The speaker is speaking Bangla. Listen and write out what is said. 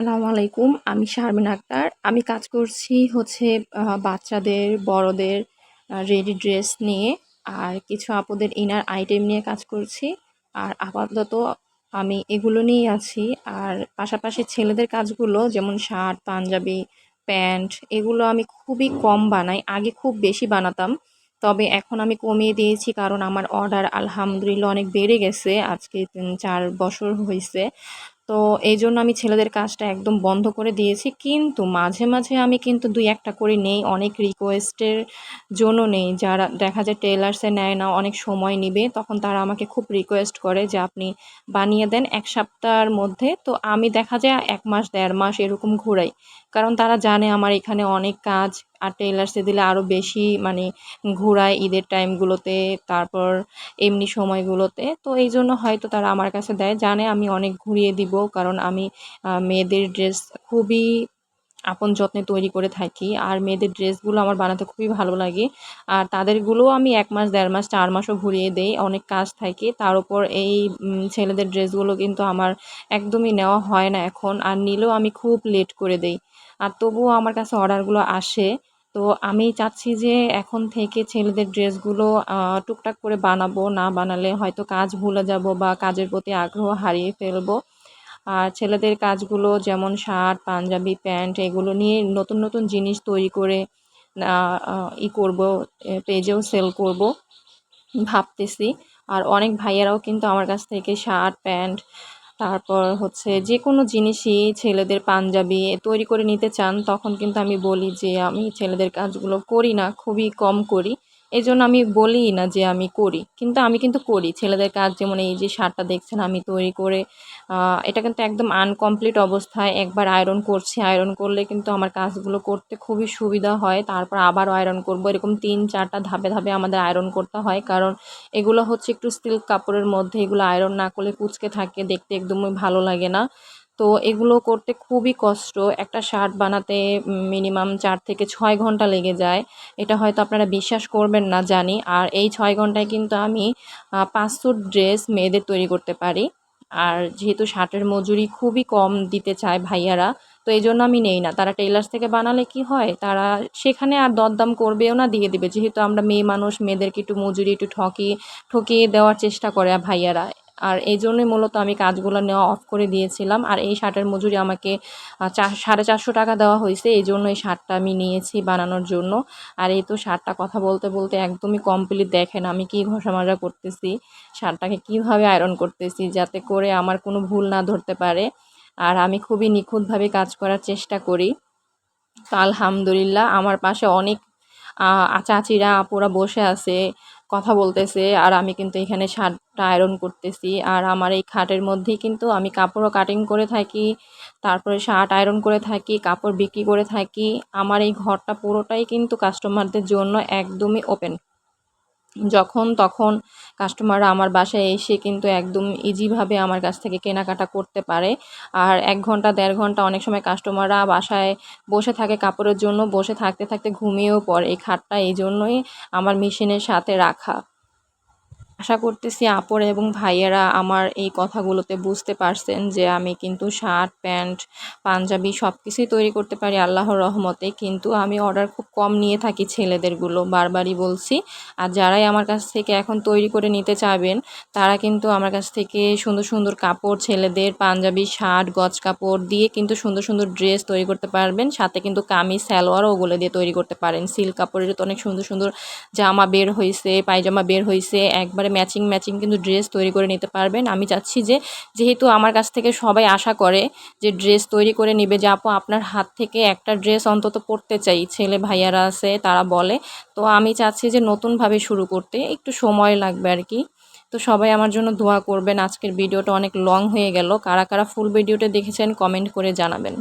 আসসালামু আলাইকুম, আমি শারমিন আক্তার। আমি কাজ করছি হচ্ছে বাচ্চাদের, বড়দের রেডি ড্রেস নিয়ে। আর কিছু আপুদের ইনার আইটেম নিয়ে কাজ করছি। আর আপাতত আমি এগুলো নিয়েই আছি। আর পাশাপাশি ছেলেদের কাজগুলো যেমন শার্ট, পাঞ্জাবি, প্যান্ট, এগুলো আমি খুবই কম বানাই। আগে খুব বেশি বানাতাম। তবে এখন আমি কমিয়ে দিয়েছি কারণ আমার অর্ডার আলহামদুলিল্লাহ অনেক বেড়ে গেছে। আজকে চার বছর হয়েছে তো এই জন্য আমি ছেলেদের কাজটা একদম বন্ধ করে দিয়েছি। কিন্তু মাঝে মাঝে আমি কিন্তু দুই একটা করে নেই। অনেক রিকোয়েস্টের জন্য নেই। যারা দেখা যায় টেলার্সে নেয় না, অনেক সময় নিবে, তখন তারা আমাকে খুব রিকোয়েস্ট করে যে আপনি বানিয়ে দেন এক সপ্তাহের মধ্যে। তো আমি দেখা যায় এক মাস, দেড় মাস এরকম ঘুরাই। কারণ তারা জানে আমার এখানে অনেক কাজ আর টেলার্সে দিলে আরও বেশি মানে ঘোরায় ঈদের টাইমগুলোতে তারপর এমনি সময়গুলোতে। তো এই জন্য হয়তো তারা আমার কাছে দেয়। জানে আমি অনেক ঘুরিয়ে দিব কারণ আমি মেয়েদের ড্রেস খুবই আপন যত্নে তৈরি করে থাকি। আর মেয়েদের ড্রেসগুলো আমার বানাতে খুবই ভালো লাগে। আর তাদেরগুলোও আমি এক মাস, দেড় মাস, চার মাসও ঘুরিয়ে দেই, অনেক কাজ থাকে। তার উপর এই ছেলেদের ড্রেসগুলো কিন্তু আমার একদমই নেওয়া হয় না এখন। আর নিলেও আমি খুব লেট করে দেই। আর তবুও আমার কাছে অর্ডারগুলো আসে। তো আমি চাচ্ছি যে এখন থেকে ছেলেদের ড্রেসগুলো টুকটাক করে বানাবো। না বানালে হয়তো কাজ ভুলে যাব বা কাজের প্রতি আগ্রহ হারিয়ে ফেলব। আর ছেলেদের কাজগুলো যেমন শার্ট, পাঞ্জাবি, প্যান্ট, এগুলো নিয়ে নতুন নতুন জিনিস তৈরি করে ই করব পেজেও সেল করব ভাবতেছি। আর অনেক ভাইয়ারাও কিন্তু আমার কাছ থেকে শার্ট, প্যান্ট, তারপর হচ্ছে যে কোনো জিনিসই ছেলেদের পাঞ্জাবি তৈরি করে নিতে চান, তখন কিন্তু আমি বলি যে আমি ছেলেদের কাজগুলো করি না, খুবই কম করি। এই জন্য আমি বলি না যে আমি করি, কিন্তু আমি কিন্তু করি। ছেলেদের কাজ যেমন এই যে শার্টটা দেখছেন, আমি তৈরি করে এটা কিন্তু একদম আনকমপ্লিট অবস্থায় একবার আয়রন করছি। আয়রন করলে কিন্তু আমার কাজগুলো করতে খুবই সুবিধা হয়। তারপর আবারও আয়রন করব। এরকম তিন, চারটা ধাপে ধাপে আমাদের আয়রন করতে হয়। কারণ এগুলো হচ্ছে একটু সিল্ক কাপড়ের মধ্যে এগুলো আয়রন না করলে কুচকে থাকে, দেখতে একদমই ভালো লাগে না। তো এগুলো করতে খুবই কষ্ট। একটা শার্ট বানাতে মিনিমাম চার থেকে ছয় ঘণ্টা লেগে যায়। এটা হয়তো আপনারা বিশ্বাস করবেন না, জানি। আর এই ছয় ঘন্টায় কিন্তু আমি পাঁচশো ড্রেস মেয়েদের তৈরি করতে পারি। আর যেহেতু শার্টের মজুরি খুবই কম দিতে চায় ভাইয়ারা, তো এই জন্য আমি নেই না। তারা টেইলার্স থেকে বানালে কি হয়? তারা সেখানে আর দরদাম করবেও না, দিয়ে দিবে। যেহেতু আমরা মেয়ে মানুষ, মেয়েদেরকে একটু মজুরি, একটু ঠকিয়ে ঠকিয়ে দেওয়ার চেষ্টা করে ভাইয়ারা। আর এই জন্যই মূলত আমি কাজগুলো নেওয়া অফ করে দিয়েছিলাম। আর এই শার্টের মজুরি আমাকে সাড়ে চারশো টাকা দেওয়া হয়েছে। এই জন্য এই শার্টটা আমি নিয়েছি বানানোর জন্য। আর এই তো শার্টটা কথা বলতে বলতে একদমই কমপ্লিট দেখেন আমি কি ঘষা মাজা করতেছি, শার্টটাকে কীভাবে আয়রন করতেছি, যাতে করে আমার কোনো ভুল না ধরতে পারে। আর আমি খুবই নিখুঁতভাবে কাজ করার চেষ্টা করি। তো আলহামদুলিল্লাহ, আমার পাশে অনেক চাচিরা আপুরা বসে আছে। কথা বলতেছে, আর আমি কিন্তু এখানে শার্টটা আয়রন করতেছি, আর আমার এই খাটের মধ্যেই কিন্তু আমি কাপড়ও কাটিং করে থাকি, তারপরে শার্ট আয়রন করে থাকি, কাপড় বিক্রি করে থাকি। আমার এই ঘরটা পুরোটাই কিন্তু কাস্টমারদের জন্য একদমই ওপেন যখন তখন কাস্টমাররা আমার বাসায় এসে কিন্তু একদম ইজিভাবে আমার কাছ থেকে কেনাকাটা করতে পারে। আর এক ঘণ্টা, দেড় ঘণ্টা অনেক সময় কাস্টমাররা বাসায় বসে থাকে, কাপড়ের জন্য বসে থাকতে থাকতে ঘুমিয়েও পড়ে এই খাটটা, এই জন্যই আমার মেশিনের সাথে রাখা। আশা করতেছি আপর এবং ভাইয়েরা আমার এই কথাগুলোতে বুঝতে পারছেন যে আমি কিন্তু শার্ট, প্যান্ট, পাঞ্জাবি সব কিছুই তৈরি করতে পারি আল্লাহর রহমতে। কিন্তু আমি অর্ডার খুব কম নিয়ে থাকি ছেলেদেরগুলো, বারবারই বলছি। আর যারাই আমার কাছ থেকে এখন তৈরি করে নিতে চাবেন তারা কিন্তু আমার কাছ থেকে সুন্দর সুন্দর কাপড়, ছেলেদের পাঞ্জাবি, শার্ট, গজ কাপড় দিয়ে কিন্তু সুন্দর সুন্দর ড্রেস তৈরি করতে পারবেন। সাথে কিন্তু কামিজ, সালোয়ারও ওগুলো দিয়ে তৈরি করতে পারেন। সিল্ক কাপড়ের তো অনেক সুন্দর সুন্দর জামা বের হয়েছে পায়জামা বের হয়েছে একবারে ম্যাচিং ম্যাচিং কিন্তু ড্রেস তৈরি করে নিতে পারবেন। আমি চাচ্ছি যে, যেহেতু আমার কাছ থেকে সবাই আশা করে যে ড্রেস তৈরি করে নিবে যে, আপু, আপনার হাত থেকে একটা ড্রেস অন্তত পরতে চাই। ছেলে ভাইয়ারা আছে, তারা বলে। তো আমি চাচ্ছি যে, নতুনভাবে শুরু করতে। একটু সময় লাগবে আর কি। তো সবাই আমার জন্য দোয়া করবেন। আজকের ভিডিওটা অনেক লং হয়ে গেল। কারা কারা ফুল ভিডিওটা দেখেছেন কমেন্ট করে জানাবেন।